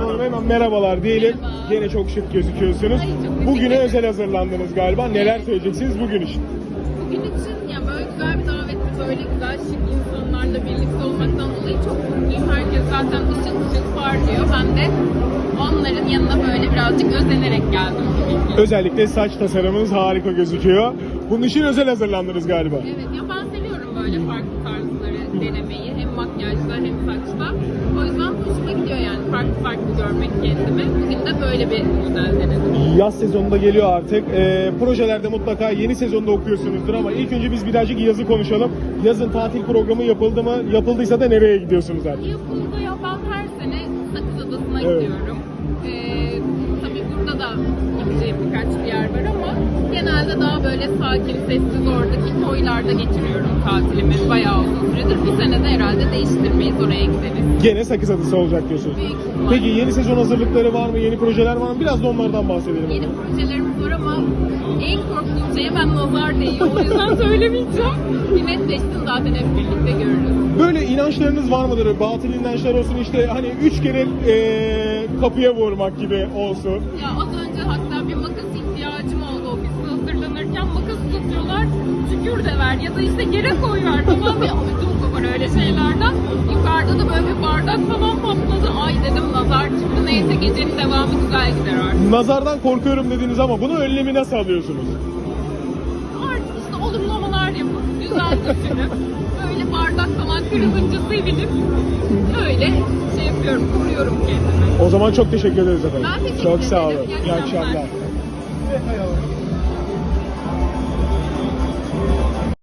Hanım hemen merhabalar diyelim. Merhaba. Gene çok şık gözüküyorsunuz. Ay, çok Bugüne özel hazırlandınız galiba. Neler söyleyeceksiniz bugün için? Bugün için ya böyle güzel bir davetti, böyle güzel şık insanlarla birlikte olmaktan dolayı çok mutluyum. Herkes zaten ışıl ışıl parlıyor. Ben de onların yanına böyle birazcık özenerek geldim. Özellikle saç tasarımınız harika gözüküyor. Bunun için özel hazırlandınız galiba. Evet ya ben seviyorum böyle farklı tarzları denemeyi. Hem makyajda hem saçta. O yüzden farklı görmek kendimi. Bugün de böyle bir model denedim. Yaz sezonunda geliyor artık. Ee, projelerde mutlaka yeni sezonda okuyorsunuzdur ama ilk önce biz birazcık yazı konuşalım. Yazın tatil programı yapıldı mı? Yapıldıysa da nereye gidiyorsunuz artık? Yapımda ya ben her sene Sakız Adası'na Evet. gidiyorum. Ee, tabii burada da gideceğim birkaç bir yer var ama genelde daha böyle sakin, sessiz oradaki koylarda geçiriyorum tatilimi bayağı uzun süredir. Bu sene de herhalde değiştirmeyiz oraya. Gene Sakız Adası olacak diyorsunuz. Büyük ihtimal. Peki yeni sezon hazırlıkları var mı? Yeni projeler var mı? Biraz da onlardan bahsedelim. Yeni projelerimiz var ama en korktuğum şeye ben nazar değiyor. O yüzden söylemeyeceğim. Bir netleşsin zaten hep birlikte görürüz. Böyle inançlarınız var mıdır? Batıl inançlar olsun işte hani üç kere eee, kapıya vurmak gibi olsun. Ya az önce hatta bir makas ihtiyacım oldu ofiste hazırlanırken makas uzatıyorlar tükür de ver ya da işte geri koy ver tamam mı? Ödüm kopar öyle şeylerden. Yukarıda da böyle bir bardak falan patladı. Ay dedim nazar çıktı. Neyse gecenin devamı güzel gider artık. Nazardan korkuyorum dediniz ama bunu önlemi nasıl alıyorsunuz? Artık işte olumlamalar yapıp güzel düşünüp böyle bardak falan kırılınca sevinip öyle şey yapıyorum, koruyorum kendimi. O zaman çok teşekkür ederiz efendim. Ben teşekkür çok sağ olun. ederim. İyi İyi akşamlar. akşamlar.